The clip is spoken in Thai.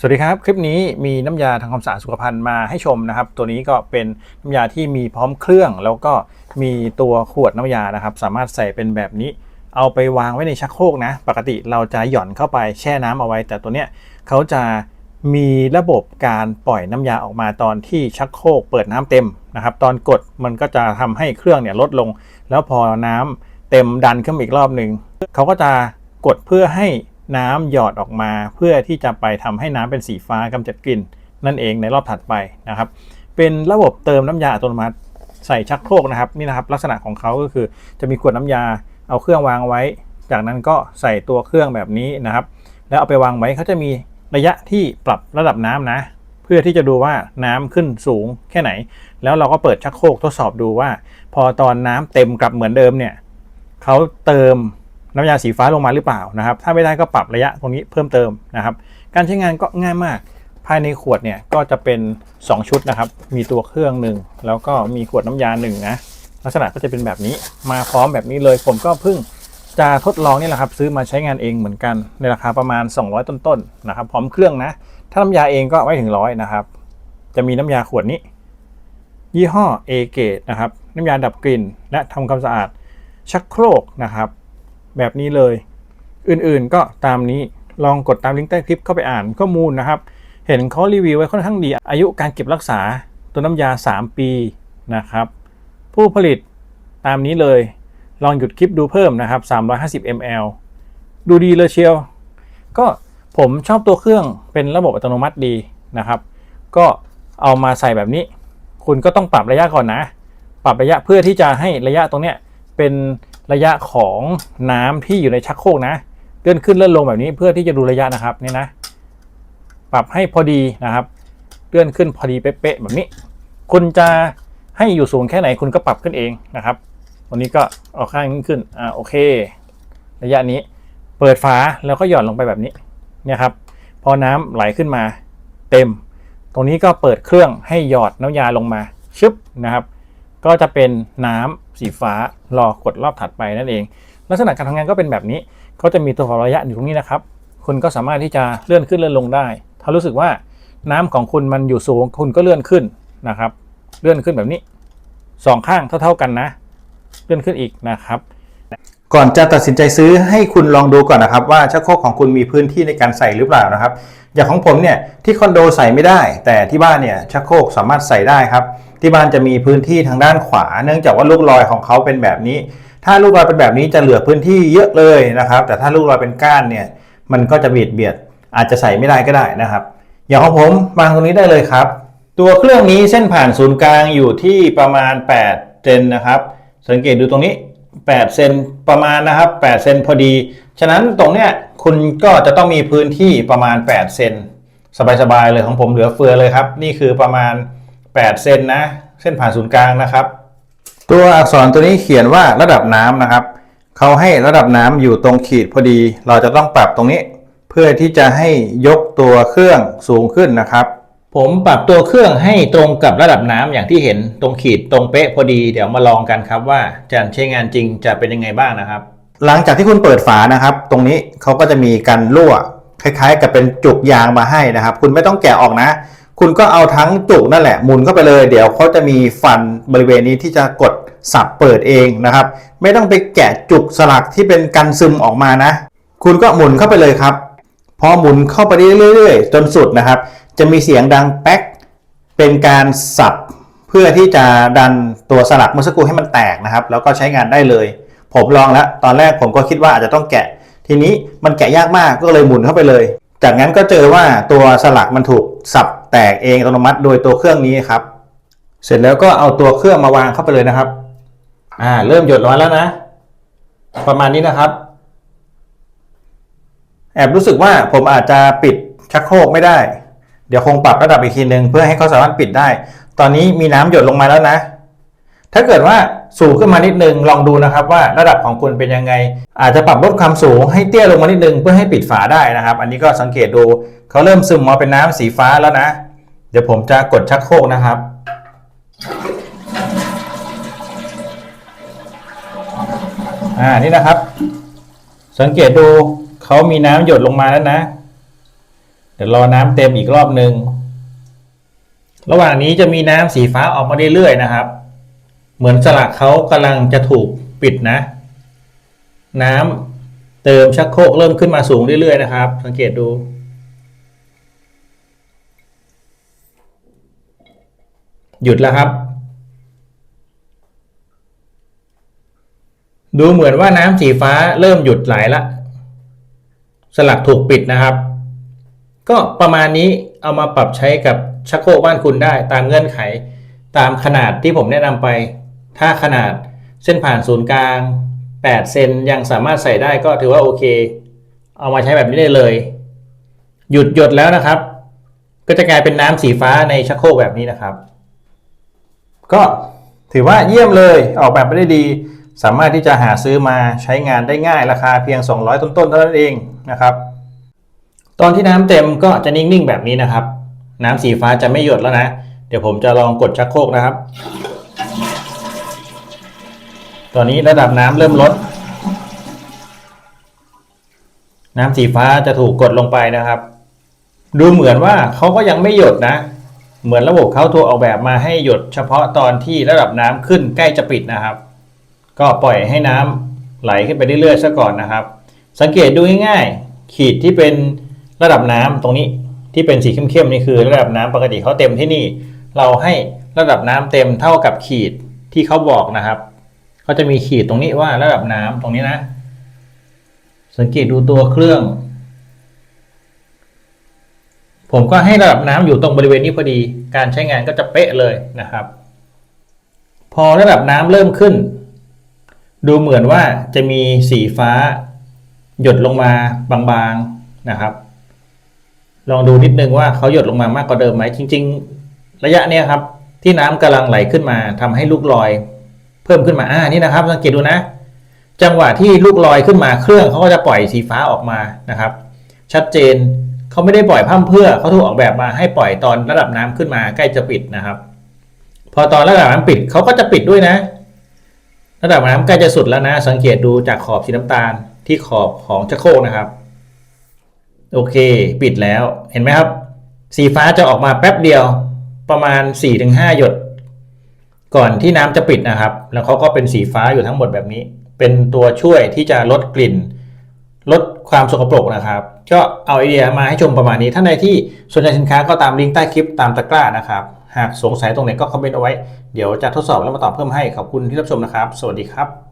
สวัสดีครับ คลิปนี้มีน้ำยาทำความสะอาดสุขภัณฑ์มาให้ชมนะครับ ตัวนี้ก็เป็นน้ำยาที่มีพร้อมเครื่อง แล้วก็มีตัวขวดน้ำยานะครับ สามารถใส่เป็นแบบนี้ เอาไปวางไว้ในชักโครกนะ ปกติเราจะหย่อนเข้าไปแช่น้ำเอาไว้ แต่ตัวเนี้ยเขาจะมีระบบการปล่อยน้ำยาออกมาตอนที่ชักโครกเปิดน้ำเต็มนะครับ ตอนกดมันก็จะทำให้เครื่องเนี่ยลดลง แล้วพอน้ำเต็มดันขึ้นอีกรอบหนึ่งเขาก็จะกดเพื่อให้ น้ำหยอดออกมา เพื่อที่จะไปทำให้น้ำเป็นสีฟ้ากำจัดกลิ่นนั่นเองในรอบถัดไปนะครับ เป็นระบบเติมน้ำยาอัตโนมัติใส่ชักโครกนะครับนี่นะครับ ลักษณะของเขาก็คือจะมีขวดน้ำยาเอาเครื่องวางไว้ จากนั้นก็ใส่ตัวเครื่องแบบนี้นะครับ แล้วเอาไปวางไว้เขาจะมีระยะที่ปรับระดับน้ำนะ เพื่อที่จะดูว่าน้ำขึ้นสูงแค่ไหน แล้วเราก็เปิดชักโครกทดสอบดูว่า พอตอนน้ำเต็มกลับเหมือนเดิมเนี่ยเขาเติม น้ำยาสีฟ้าลงมาหรือเปล่านะครับ ถ้าไม่ได้ก็ปรับระยะตรงนี้เพิ่มเติมนะครับ การใช้งานก็ง่ายมาก ภายในขวดเนี่ยก็จะเป็น 2 ชุดนะครับ มีตัวเครื่องหนึ่งแล้วก็มีขวดน้ำยาหนึ่งนะ ลักษณะก็จะเป็นแบบนี้ มาพร้อมแบบนี้เลย ผมก็เพิ่งจะทดลองนี่แหละครับ ซื้อมาใช้งานเองเหมือนกัน ในราคาประมาณ 200 ต้นๆนะครับ พร้อมเครื่องนะ ถ้าน้ำยาเองก็ไม่ถึงร้อยนะครับ จะมีน้ำยาขวดนี้ ยี่ห้อ A g a t e นะครับ น้ำยาดับกลิ่น และทำความสะอาดชักโครกนะครับ แบบนี้เลย อื่นๆก็ตามนี้ลองกดตามลิงก์ใต้คลิปเข้าไปอ่านข้อมูลนะครับ เห็นเขารีวิวไว้ค่อนข้างดี อายุการเก็บรักษาตัวน้ำยา 3 ปีนะครับ ผู้ผลิตตามนี้เลย ลองหยุดคลิปดูเพิ่มนะครับ 350 ml ดูดีเลยเชียว ก็ผมชอบตัวเครื่องเป็นระบบอัตโนมัติดีนะครับ ก็เอามาใส่แบบนี้ คุณก็ต้องปรับระยะก่อนนะ ปรับระยะเพื่อที่จะให้ระยะตรงเนี้ยเป็น ระยะของน้ำที่อยู่ในชักโครกนะเลื่อนขึ้นเลื่อนลงแบบนี้เพื่อที่จะดูระยะนะครับนี่นะ ปรับให้พอดีนะครับ เลื่อนขึ้นพอดีเป๊ะๆแบบนี้ คุณจะให้อยู่สูงแค่ไหนคุณก็ปรับขึ้นเองนะครับวันนี้ก็เอาข้างขึ้นอ่าโอเค ระยะนี้เปิดฝาแล้วก็หย่อนลงไปแบบนี้เนี่ยครับ พอน้ำไหลขึ้นมาเต็ม ตรงนี้ก็เปิดเครื่องให้หยอดน้ำยาลงมาชึบนะครับ ก็จะเป็นน้ำสีฟ้ารอกดรอบถัดไปนั่นเอง ลักษณะการทำงานก็เป็นแบบนี้เขาจะมีตัวระยะอยู่ตรงนี้นะครับ คุณก็สามารถที่จะเลื่อนขึ้นเลื่อนลงได้ ถ้ารู้สึกว่าน้ำของคุณมันอยู่สูงคุณก็เลื่อนขึ้นนะครับ เลื่อนขึ้นแบบนี้สองข้างเท่า ๆกันนะ เลื่อนขึ้นอีกนะครับ ก่อนจะตัดสินใจซื้อให้คุณลองดูก่อนนะครับ ว่าชักโครกของคุณมีพื้นที่ในการใส่หรือเปล่านะครับ อย่างของผมเนี่ยที่คอนโดใส่ไม่ได้ แต่ที่บ้านเนี่ยชักโครกสามารถใส่ได้ครับ ที่บ้านจะมีพื้นที่ทางด้านขวา เนื่องจากว่าลูกลอยของเขาเป็นแบบนี้ ถ้าลูกลอยเป็นแบบนี้จะเหลือพื้นที่เยอะเลยนะครับ แต่ถ้าลูกลอยเป็นก้านเนี่ยมันก็จะเบียดเบียด อาจจะใส่ไม่ได้ก็ได้นะครับ อย่างของผมวางตรงนี้ได้เลยครับ ตัวเครื่องนี้เส้นผ่านศูนย์กลางอยู่ที่ประมาณ8เซนนะครับ สังเกตดูตรงนี้ 8เซนประมาณนะครับ8เซนพอดี ฉะนั้นตรงเนี้ยคุณก็จะต้องมีพื้นที่ประมาณ8เซนสบายๆเลยของผมเหลือเฟือเลยครับ นี่คือประมาณ8เซนนะ เส้นผ่านศูนย์กลางนะครับ ตัวอักษรตัวนี้เขียนว่าระดับน้ำนะครับเขาให้ระดับน้ำอยู่ตรงขีดพอดี เราจะต้องปรับตรงนี้ เพื่อที่จะให้ยกตัวเครื่องสูงขึ้นนะครับ ผมปรับตัวเครื่องให้ตรงกับระดับน้ำอย่างที่เห็นตรงขีดตรงเป๊ะพอดีเดี๋ยวมาลองกันครับว่าจะใช้งานจริงจะเป็นยังไงบ้างนะครับ หลังจากที่คุณเปิดฝานะครับ ตรงนี้เขาก็จะมีการรั่วคล้ายๆ กับเป็นจุกยางมาให้นะครับ คุณไม่ต้องแกะออกนะ คุณก็เอาทั้งจุกนั่นแหละหมุนเข้าไปเลย เดี๋ยวเขาจะมีฟันบริเวณนี้ที่จะกดสับเปิดเองนะครับ ไม่ต้องไปแกะจุกสลักที่เป็นกันซึมออกมานะ คุณก็หมุนเข้าไปเลยครับ พอหมุนเข้าไปเรื่อยๆ จนสุดนะครับ จะมีเสียงดังแป๊ก เป็นการสับเพื่อที่จะดันตัวสลักเมื่อสักครู่ให้มันแตกนะครับ แล้วก็ใช้งานได้เลย ผมลองแล้ว ตอนแรกผมก็คิดว่าอาจจะต้องแกะ ทีนี้มันแกะยากมากก็เลยหมุนเข้าไปเลย จากนั้นก็เจอว่าตัวสลักมันถูกสับแตกเองอัตโนมัติโดยตัวเครื่องนี้ครับ เสร็จแล้วก็เอาตัวเครื่องมาวางเข้าไปเลยนะครับ อ่า เริ่มหยดลงมาแล้วนะ ประมาณนี้นะครับ แอบรู้สึกว่าผมอาจจะปิดชักโครกไม่ได้ เดี๋ยวคงปรับระดับอีกทีหนึ่งเพื่อให้เขาสามารถปิดได้ ตอนนี้มีน้ำหยดลงมาแล้วนะ ถ้าเกิดว่าสูงขึ้นมานิดนึงลองดูนะครับว่าระดับของคุณเป็นยังไง อาจจะปรับลดความสูงให้เตี้ยลงมานิดนึงเพื่อให้ปิดฝาได้นะครับ อันนี้ก็สังเกตดูเขาเริ่มซึมมาเป็นน้ำสีฟ้าแล้วนะ เดี๋ยวผมจะกดชักโครกนะครับอ่านี่นะครับ สังเกตดูเขามีน้ำหยดลงมาแล้วนะ เดี๋ยวรอน้ำเต็มอีกรอบหนึ่งระหว่างนี้จะมีน้ำสีฟ้าออกมาเรื่อยๆนะครับ เหมือนสลักเขากำลังจะถูกปิดนะ น้ำเติมชักโครกเริ่มขึ้นมาสูงเรื่อยๆนะครับ สังเกตดู หยุดแล้วครับ ดูเหมือนว่าน้ำสีฟ้าเริ่มหยุดไหลละ สลักถูกปิดนะครับ ก็ประมาณนี้เอามาปรับใช้กับชักโครกบ้านคุณได้ตามเงื่อนไข ตามขนาดที่ผมแนะนำไป ถ้าขนาดเส้นผ่านศูนย์กลาง 8 เซนยังสามารถใส่ได้ก็ถือว่าโอเค เอามาใช้แบบนี้ได้เลย หยุดหยดแล้วนะครับ ก็จะกลายเป็นน้ำสีฟ้าในชักโครกแบบนี้นะครับ ก็ถือว่าเยี่ยมเลยออกแบบมาได้ดี สามารถที่จะหาซื้อมาใช้งานได้ง่ายราคาเพียง 200 ต้นๆเท่านั้นเองนะครับ ตอนที่น้ำเต็มก็จะนิ่งๆแบบนี้นะครับ น้ำสีฟ้าจะไม่หยดแล้วนะ เดี๋ยวผมจะลองกดชักโครกนะครับ ตอนนี้ระดับน้ำเริ่มลด น้ำสีฟ้าจะถูกกดลงไปนะครับ ดูเหมือนว่าเขาก็ยังไม่หยดนะ เหมือนระบบเขาถูกออกแบบมาให้หยดเฉพาะตอนที่ระดับน้ำขึ้นใกล้จะปิดนะครับ ก็ปล่อยให้น้ำไหลขึ้นไปเรื่อยๆซะก่อนนะครับ สังเกตดูง่ายๆขีดที่เป็น ระดับน้ำตรงนี้ที่เป็นสีเข้มๆนี่คือ ระดับน้ำปกติเขาเต็มที่นี่ เราให้ระดับน้ำเต็มเท่ากับขีดที่เขาบอกนะครับเขาจะมีขีดตรงนี้ว่าระดับน้ำตรงนี้นะ สังเกตดูตัวเครื่อง ผมก็ให้ระดับน้ำอยู่ตรงบริเวณนี้พอดี การใช้งานก็จะเป๊ะเลยนะครับ พอระดับน้ำเริ่มขึ้น ดูเหมือนว่าจะมีสีฟ้า หยดลงมาบางๆนะครับ ลองดูนิดนึงว่าเขาหยดลงมามากกว่าเดิมไหมจริง ๆ ระยะเนี้ยครับ ที่น้ำกำลังไหลขึ้นมาทำให้ลูกลอย เพิ่มขึ้นมาอ่านี่นะครับ สังเกตดูนะ จังหวะที่ลูกลอยขึ้นมาเครื่องเขาก็จะปล่อยสีฟ้าออกมานะครับ ชัดเจนเขาไม่ได้ปล่อยพร่ำเพื่อเขาถูกออกแบบมาให้ปล่อยตอนระดับน้ำขึ้นมาใกล้จะปิดนะครับ พอตอนระดับน้ำปิดเขาก็จะปิดด้วยนะ ระดับน้ำใกล้จะสุดแล้วนะ สังเกตดูจากขอบสีน้ำตาลที่ขอบของชักโครกนะครับ โอเค ปิดแล้วเห็นไหมครับ สีฟ้าจะออกมาแป๊บเดียวประมาณ 4-5 หยด ก่อนที่น้ำจะปิดนะครับ แล้วเขาก็เป็นสีฟ้าอยู่ทั้งหมดแบบนี้ เป็นตัวช่วยที่จะลดกลิ่น ลดความสกปรกนะครับ ก็เอาไอเดียมาให้ชมประมาณนี้ ท่านใดที่สนใจสินค้าก็ตามลิงก์ใต้คลิปตามตะกร้านะครับ หากสงสัยตรงไหนก็คอมเมนต์เอาไว้ เดี๋ยวจะทดสอบแล้วมาตอบเพิ่มให้ ขอบคุณที่รับชมนะครับ สวัสดีครับ